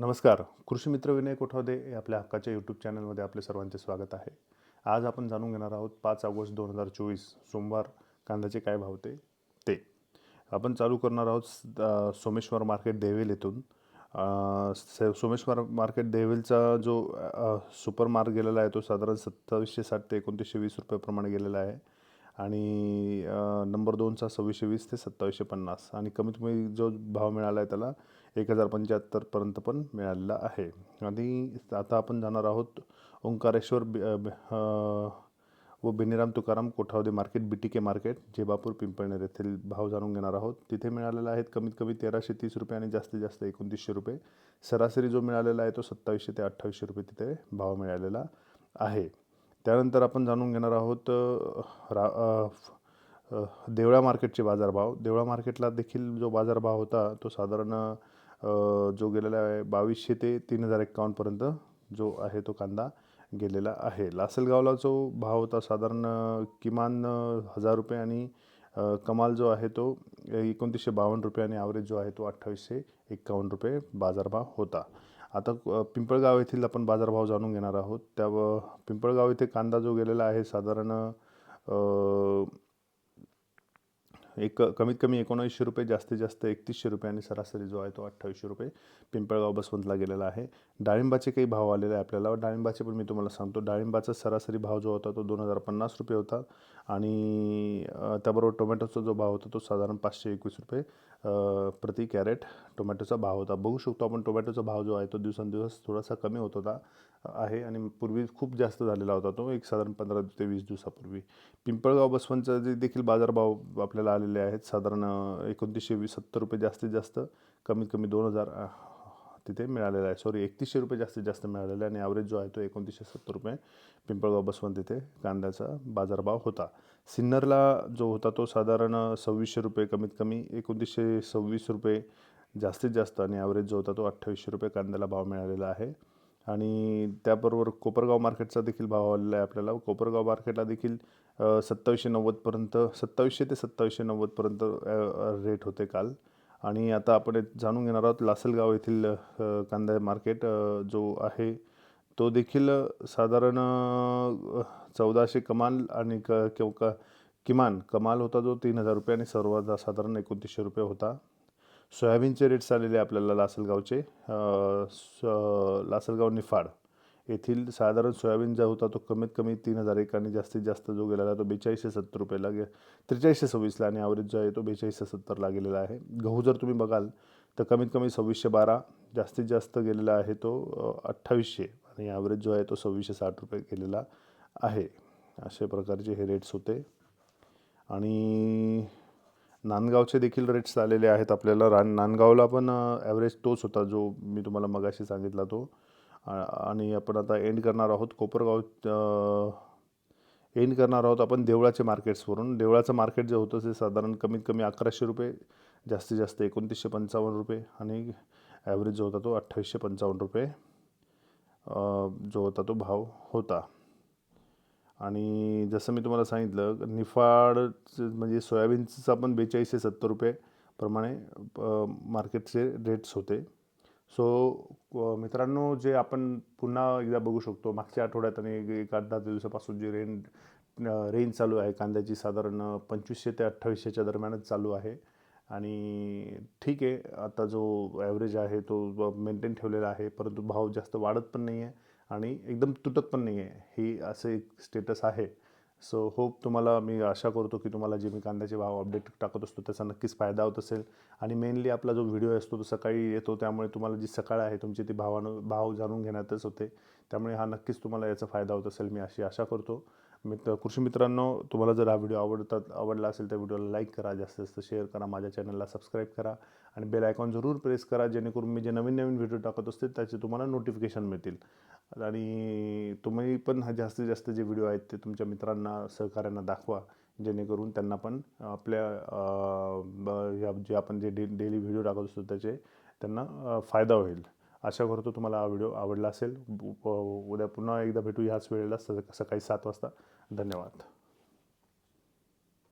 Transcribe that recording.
नमस्कार. कृषी मित्र विनय कोठावदे या आपल्या हक्काच्या यूट्यूब चॅनलमध्ये आपले सर्वांचे स्वागत आहे. आज आपण जाणून घेणार आहोत पाच ऑगस्ट दोन हजार चोवीस सोमवार कांद्याचे काय भाव ते ते. आपण चालू करणार आहोत सोमेश्वर मार्केट देवेल येथून. स- सोमेश्वर मार्केट देवेलचा जो सुपर मार्क गेलेला आहे तो साधारण सत्तावीसशे साठ ते एकोणतीसशे वीस रुपयाप्रमाणे गेलेला आहे. आणि नंबर दोनचा सव्वीसशे वीस ते सत्तावीसशे पन्नास आणि कमीत कमी जो भाव मिळाला आहे त्याला एक हजार पंच्याहत्तरपर्यंत पण मिळालेला आहे. आणि आता आपण जाणार आहोत ओंकारेश्वर बि- व Beniram Tukaram Kothawade market B T K market Jebapur Pimpalner येथील भाव जाणून घेणार आहोत. तिथे मिळालेला आहेत कमीत कमी तेराशे तीस रुपये आणि जास्तीत जास्त एकोणतीसशे रुपये. सरासरी जो मिळालेला आहे तो सत्तावीसशे ते अठ्ठावीसशे रुपये तिथे भाव मिळालेला आहे. त्यानंतर आपण जाणून घेणार आहोत रा देवळा मार्केटचे बाजारभाव. देवळा मार्केटला देखील जो बाजारभाव होता तो साधारण जो गेलेला आहे बावीसशे ते तीन हजार एक्कावन्नपर्यंत जो आहे तो कांदा गेलेला आहे. लासलगावला जो भाव होता साधारण किमान हजार रुपये आणि कमाल जो आहे तो एकोणतीसशे बावन्न रुपये आणि ॲव्हरेज जो आहे तो अठ्ठावीसशे एक्कावन्न रुपये बाजारभाव होता. आता पिंपळगाव येथील आपण बाजारभाव जाणून घेणार आहोत. त्या व पिंपळगाव येथे कांदा जो गेलेला आहे साधारण एक कमीत कमी एकोणऐंशी रुपये जास्तीत जास्त एकतीसशे रुपये आणि सरासरी जो आहे तो अठ्ठावीसशे रुपये पिंपळगाव बसवंतला गेलेला आहे. डाळिंबाचे काही भाव आलेले आहे आपल्याला. डाळिंबाचे पण मी तुम्हाला सांगतो. डाळिंबाचा सरासरी भाव जो होता तो दोन हजार पन्नास रुपये होता आणि त्याबरोबर टोमॅटोचा जो भाव होता तो साधारण पाचशे एकवीस रुपये प्रति कॅरेट टोमॅटोचा भाव होता. बघू शकतो आपण टोमॅटोचा भाव जो आहे तो दिवसेंदिवस थोडासा कमी होत होता आहे आणि पूर्वी खूप जास्त झालेला होता तो. एक साधारण पंधरा ते वीस दिवसापूर्वी. पिंपळगाव बसवंतचा जे देखील बाजारभाव आपल्याला आलेले आहेत. साधारण एकोणतीसशे वीस सत्तर रुपये जास्तीत जास्त कमीत कमी दोन हजार तिथे मिळालेला आहे. सॉरी एकतीसशे रुपये जास्तीत जास्त मिळालेला आहे. आणि ॲव्हरेज जो आहे तो एकोणतीसशे सत्तर रुपये. पिंपळगाव बसवंत तिथे कांद्याचा बाजारभाव होता. सिन्नरला जो होता तो साधारण सव्वीसशे रुपये कमीत कमी एकोणतीसशे सव्वीस रुपये जास्तीत जास्त. आणि ॲव्हरेज जो होता तो अठ्ठावीसशे रुपये कांद्याला भाव मिळालेला आहे. आणि त्याबरोबर कोपरगाव मार्केटचा देखील भाव आलेला आहे आपल्याला. कोपरगाव मार्केटला देखील सत्तावीसशे नव्वदपर्यंत सत्तावीसशे ते सत्तावीसशे नव्वदपर्यंत रेट होते काल. आणि आता आपण जाणून घेणार आहोत लासलगाव येथील कांदा मार्केट जो आहे तो देखील साधारण चौदाशे कमाल आणि क किंवा किमान कमाल होता जो तीन हजार रुपये आणि सर्वात साधारण एकोणतीसशे रुपये होता. सोयाबीनचे रेट्स आलेले आपल्याला लासलगावचे. स- लासलगाव निफाड येथील साधारण सोयाबीन जो होता तो कमीत कमी तीन हजार एक आणि जास्तीत जास्त जो गेलेला तो बेचाळीसशे सत्तर रुपयाला गे त्रेचाळीसशे सव्वीसला आणि ॲव्हरेज जो आहे तो बेचाळीसशे सत्तरला गेलेला आहे. गहू जर तुम्ही बघाल तर कमीत कमी सव्वीसशे बारा जास्तीत जास्त गेलेला आहे तो अठ्ठावीसशे आणि ॲव्हरेज जो आहे तो सव्वीसशे साठ रुपये गेलेला आहे. अशा प्रकारचे हे रेट्स होते. आणि नांदगावचे देखील रेट्स आलेले आहेत आपल्याला. रा नांदगावला पण ॲव्हरेज तोच होता जो मी तुम्हाला मगाशी सांगितला तो. आणि आपण आता एंड करणार आहोत कोपरगाव एंड करणार आहोत आपण देवळाचे मार्केट्सवरून देवळाचं मार्केट जे होतं ते साधारण कमीत कमी अकराशे रुपये जास्तीत जास्त एकोणतीसशे पंचावन्न रुपये आणि ॲव्हरेज जो होता तो अठ्ठावीसशे पंचावन्न रुपये जो होता तो भाव होता. आणि जसं मी तुम्हाला सांगितलं निफाडचं म्हणजे सोयाबीनचं पण बेचाळीसशे सत्तर रुपये प्रमाणे मार्केटचे रेट्स होते. सो मित्रांनो जे आपण पुन्हा एकदा बघू शकतो मागच्या आठवड्यात आणि एक- एक आठ दहा दिवसापासून जी रेंज रेंज चालू आहे कांद्याची साधारण पंचवीसशे ते अठ्ठावीसशेच्या दरम्यानच चालू आहे. आणि ठीक आहे आता जो ॲव्हरेज आहे तो मेंटेन ठेवलेला आहे परंतु भाव जास्त वाढत पण नाही आहे आणि एकदम तुटत पण नाही आहे ही असं एक स्टेटस आहे. सो होप तुम्हाला मी आशा करतो की तुम्हाला जे मी कांद्याचे भाव अपडेट टाकत असतो त्याचा नक्कीच फायदा होत असेल. आणि मेनली आपला जो व्हिडिओ असतो तो सकाळी येतो त्यामुळे तुम्हाला जी सकाळ आहे तुमची ती भावानं भाव जाणून घेण्यातच होते. त्यामुळे हा नक्कीच तुम्हाला याचा फायदा होत असेल मी अशी आशा करतो. मित्र कृषी मित्रांनो तुम्हाला जर हा व्हिडिओ आवडतात आवडला असेल तर व्हिडिओला लाईक करा जास्तीत जास्त शेअर करा माझ्या चॅनलला सबस्क्राईब करा. आणि बेल आयकॉन जरूर प्रेस करा जेणेकरून मी जे नवीन नवीन व्हिडिओ टाकत असते त्याचे तुम्हाला नोटिफिकेशन मिळतील. आणि तुम्ही पण हा जास्तीत जास्त जे व्हिडिओ आहेत ते तुमच्या मित्रांना सहकाऱ्यांना दाखवा. जेणेकरून त्यांना पण आपल्या ब- या जे आपण जे डे डेली व्हिडिओ टाकत असतो त्याचे त्यांना फायदा होईल. आशा करतो तुम्हाला हा व्हिडिओ आवडला असेल. उद्या पुन्हा एकदा भेटू ह्याच वेळेला स- सकाळी सात वाजता. धन्यवाद.